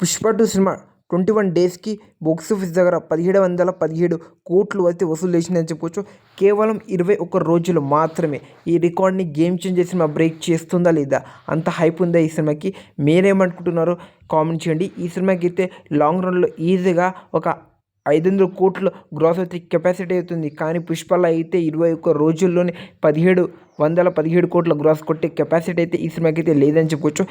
Pushpa two cinema twenty one డేస్కి box office దగ్గర పదిహేడు వందల పదిహేడు కోట్లు అయితే వసూలు చేసిందని చెప్పుకోవచ్చు కేవలం ఇరవై ఒక్క రోజులు మాత్రమే ఈ రికార్డ్ని గేమ్ చేంజర్ సినిమా బ్రేక్ చేస్తుందా లేదా? అంత హైప్ ఉందా ఈ సినిమాకి? మీరేమనుకుంటున్నారో కామెంట్ చేయండి. ఈ సినిమాకి అయితే లాంగ్ రన్లో ఈజీగా ఒక ఐదు వందల కోట్ల గ్రాస్ అయితే కెపాసిటీ అవుతుంది. కానీ పుష్పలో అయితే ఇరవై ఒక్క రోజుల్లోనే పదిహేడు వందల పదిహేడు కోట్ల గ్రాస్ కొట్టే కెపాసిటీ అయితే ఈ సినిమాకి అయితే లేదని చెప్పుకోవచ్చు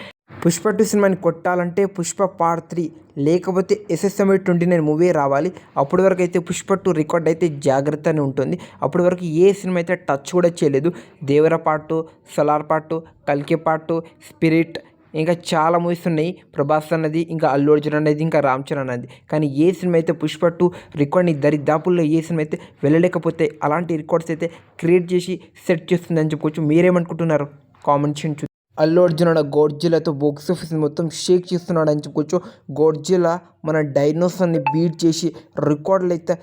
పుష్ప టూ సినిమాని కొట్టాలంటే పుష్ప పార్ట్ త్రీ లేకపోతే ఎస్ఎస్ఎంఐ ట్వంటీ నైన్ మూవీ రావాలి. అప్పటి వరకు అయితే పుష్ప టూ రికార్డ్ అయితే జాగ్రత్త అని ఉంటుంది. అప్పటి వరకు ఏ సినిమా అయితే టచ్ కూడా చేయలేదు. దేవర పార్టు సలార్ పార్టు కల్కి పార్టు స్పిరిట్ ఇంకా చాలా మూవీస్ ఉన్నాయి. ప్రభాస్ అన్నది ఇంకా అల్లు అర్జున్ అనేది ఇంకా రామ్ చరణ్ అన్నది. కానీ ఏ సినిమా అయితే పుష్ప టూ రికార్డ్ని దరిదాపుల్లో ఏ సినిమా అయితే వెళ్ళలేకపోతే అలాంటి రికార్డ్స్ అయితే క్రియేట్ చేసి సెట్ చేస్తుందని చెప్పుకోవచ్చు. మీరేమనుకుంటున్నారు? కామెంట్ చేయండి అల్లు అర్జున్ అన్న గోడ్జిలాతో బాక్స్ ఆఫీస్ మొత్తం షేక్ చేస్తున్నాడు అని చెప్పుకోవచ్చు గోడ్జిలా మన డైనోసార్ని బీట్ చేసి రికార్డులు అయితే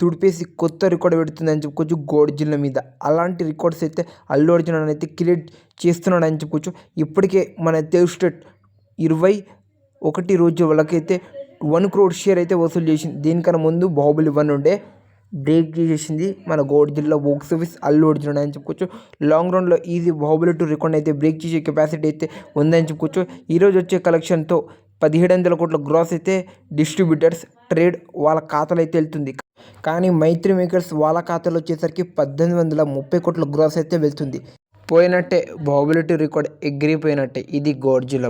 తుడిపేసి కొత్త రికార్డు పెడుతుంది అని చెప్పుకోవచ్చు గోడ్జిల్ల మీద. అలాంటి రికార్డ్స్ అయితే అల్లు అర్జున్ అయితే క్రియేట్ చేస్తున్నాడు అని చెప్పుకోవచ్చు ఇప్పటికే మన తెలుగు స్టేట్ ఇరవై ఒకటి రోజు వాళ్ళకైతే వన్ క్రోడ్ షేర్ అయితే వసూలు చేసింది. దీనికన్నా ముందు బాహుబలి వన్ ఉండే. బ్రేక్ చేసేసింది మన గోడ్ జిల్లా బాక్స్ ఆఫీస్ అల్లు అర్జున్ అని చెప్పుకోవచ్చు. లాంగ్ రన్లో ఈజీ బాహుబలి టూ రికార్డ్ అయితే బ్రేక్ చేసే కెపాసిటీ అయితే ఉందని చెప్పుకోవచ్చు. ఈరోజు వచ్చే కలెక్షన్తో పదిహేడు వందల కోట్ల గ్రాస్ అయితే డిస్ట్రిబ్యూటర్స్ ట్రేడ్ వాళ్ళ ఖాతాలో అయితే వెళ్తుంది. కానీ మైత్రి మేకర్స్ వాళ్ళ ఖాతాలో వచ్చేసరికి పద్దెనిమిది వందల ముప్పై కోట్ల గ్రాస్ అయితే వెళ్తుంది. పోయినట్టే బాహుబలి టూ రికార్డ్ ఎగిరిపోయినట్టే. ఇది గోడ్జిలా